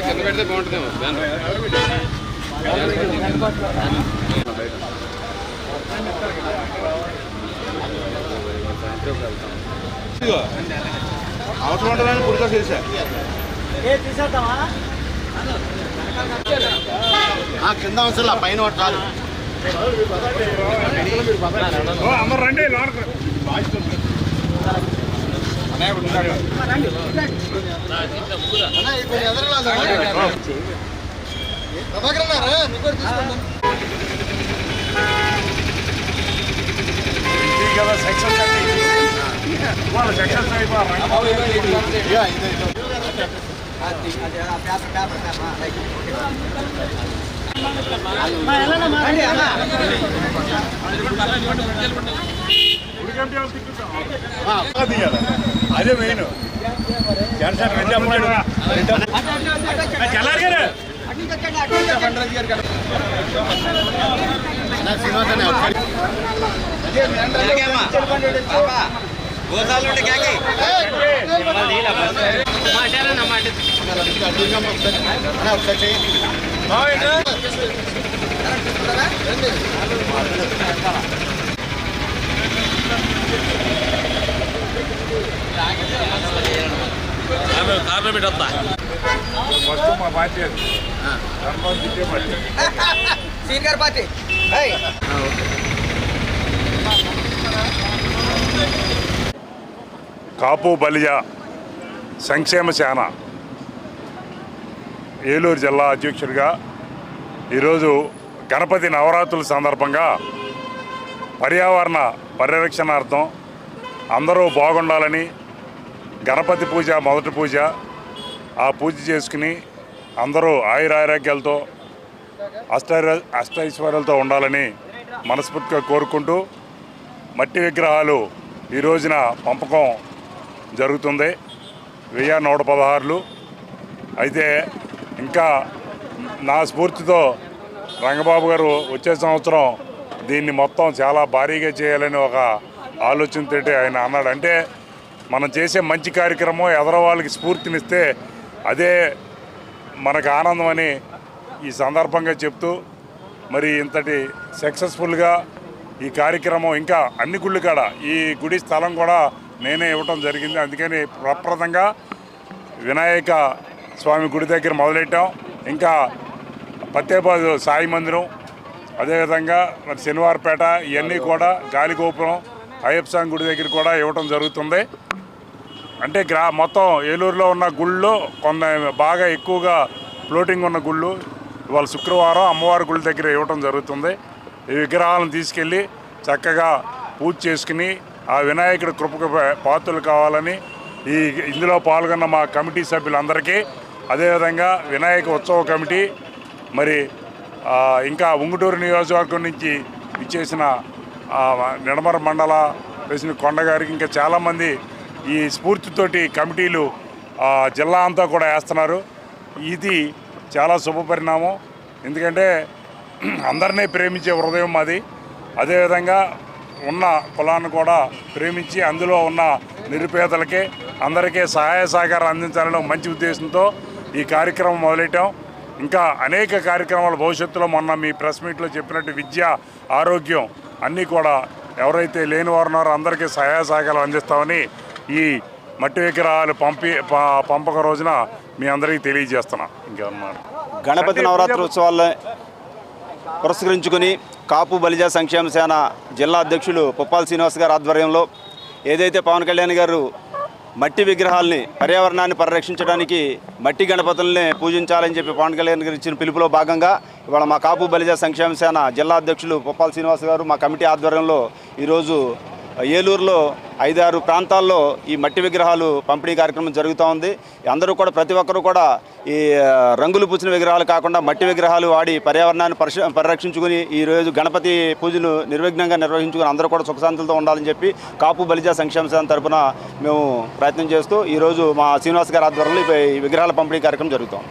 కింద పెడితే బాగుంటుందేమో అవసరం ఉంటుందని పుడితో చేశా కింద అవసరం పైన ఒకటి చాలు. అందరు రండి లోనకు కదా సెక్షన్స్ అండి వాళ్ళ సెక్షన్స్ అయిపోయి అదే మెయిన్ జనసేన రెడ్డి అమ్మాడు చల్లారి గారు శ్రీనివాస్ అనే ఒక్కడి. అన్న, ఒకసారి చేయండి. ఫస్ట్ మా party senior party Kapu Balija Sankshema Sena Eluru జిల్లా అధ్యక్షుడిగా ఈరోజు గణపతి నవరాత్రుల సందర్భంగా పర్యావరణ పరిరక్షణార్థం అందరూ బాగుండాలని గణపతి పూజ మొదటి పూజ ఆ పూజ చేసుకుని అందరూ ఆయురారోగ్యాలతో అష్టైర అష్టైశ్వర్యాలతో ఉండాలని మనస్ఫూర్తిగా కోరుకుంటూ మట్టి విగ్రహాలు ఈ రోజున పంపకం జరుగుతుంది. వెయ్యి నూట పదహారులు. అయితే ఇంకా నా స్ఫూర్తితో రంగబాబు గారు వచ్చే సంవత్సరం దీన్ని మొత్తం చాలా భారీగా చేయాలని ఒక ఆలోచనతోటి ఆయన అన్నాడు. అంటే మనం చేసే మంచి కార్యక్రమం ఎదరవాళ్ళకి స్ఫూర్తినిస్తే అదే మనకు ఆనందం అని ఈ సందర్భంగా చెప్తూ మరి ఇంతటి సక్సెస్ఫుల్గా ఈ కార్యక్రమం ఇంకా అన్ని గుళ్ళు కాడ ఈ గుడి స్థలం కూడా నేనే ఇవ్వటం జరిగింది. అందుకని ప్రప్రదంగా వినాయక స్వామి గుడి దగ్గర మొదలెట్టాం. ఇంకా పత్తేపాదు సాయి మందిరం అదేవిధంగా మరి శనివారపేట ఇవన్నీ కూడా గాలిగోపురం అయ్యప్ప స్వామి గుడి దగ్గర కూడా ఇవ్వటం జరుగుతుంది. అంటే గ్రా మొత్తం ఏలూరులో ఉన్న గుళ్ళు కొంత బాగా ఎక్కువగా ఫ్లోటింగ్ ఉన్న గుళ్ళు ఇవాళ శుక్రవారం అమ్మవారి గుడి దగ్గర ఇవ్వటం జరుగుతుంది. ఈ విగ్రహాలను తీసుకెళ్ళి చక్కగా పూజ చేసుకుని ఆ వినాయకుడి కృపకు పాత్రలు కావాలని ఈ ఇందులో పాల్గొన్న మా కమిటీ సభ్యులందరికీ అదేవిధంగా వినాయక ఉత్సవ కమిటీ మరి ఇంకా ఉంగుటూరు నియోజకవర్గం నుంచి ఇచ్చేసిన నిడమర మండల వేసిన కొండగారికి ఇంకా చాలామంది ఈ స్ఫూర్తితోటి కమిటీలు జిల్లా అంతా కూడా వేస్తున్నారు. ఇది చాలా శుభపరిణామం ఎందుకంటే అందరినీ ప్రేమించే హృదయం మాది. అదేవిధంగా ఉన్న కులాన్ని కూడా ప్రేమించి అందులో ఉన్న నిరుపేదలకి అందరికీ సహాయ సహకారం అందించాలని మంచి ఉద్దేశంతో ఈ కార్యక్రమం మొదలెట్టాం. ఇంకా అనేక కార్యక్రమాలు భవిష్యత్తులో మొన్న మీ ప్రెస్ మీట్లో చెప్పినట్టు విద్య ఆరోగ్యం అన్నీ కూడా ఎవరైతే లేని వారు ఉన్నారో అందరికీ సహాయ సహకారాలు అందిస్తామని ఈ మట్టి విగ్రహాలు పంపి ప- పంపక రోజున మీ అందరికీ తెలియజేస్తున్నా. ఇంకేమన్నా? గణపతి నవరాత్రి ఉత్సవాల్లో పురస్కరించుకుని కాపు బలిజ సంక్షేమ సేన జిల్లా అధ్యక్షులు పుప్పాల శ్రీనివాస్ గారి ఆధ్వర్యంలో ఏదైతే పవన్ కళ్యాణ్ గారు మట్టి విగ్రహాల్ని పర్యావరణాన్ని పరిరక్షించడానికి మట్టి గణపతుల్ని పూజించాలని చెప్పి పవన్ కళ్యాణ్ గారు ఇచ్చిన పిలుపులో భాగంగా ఇవాళ మా కాపు బలిజ సంక్షేమ సేన జిల్లా అధ్యక్షులు పుప్పాల శ్రీనివాస్ గారు మా కమిటీ ఆధ్వర్యంలో ఈరోజు ఏలూరులో ఐదారు ప్రాంతాల్లో ఈ మట్టి విగ్రహాలు పంపిణీ కార్యక్రమం జరుగుతూ ఉంది. అందరూ కూడా ప్రతి ఒక్కరూ కూడా ఈ రంగులు పూసిన విగ్రహాలు కాకుండా మట్టి విగ్రహాలు వాడి పర్యావరణాన్ని పరిశ పరిరక్షించుకుని ఈ రోజు గణపతి పూజలు నిర్విఘ్నంగా నిర్వహించుకుని అందరూ కూడా సుఖశాంతులతో ఉండాలని చెప్పి కాపు బలిజ సంక్షేమ సంఘం తరపున మేము ప్రయత్నం చేస్తూ ఈరోజు మా శ్రీనివాస్ గారి ఆధ్వర్యంలో ఈ విగ్రహాల పంపిణీ కార్యక్రమం జరుగుతాం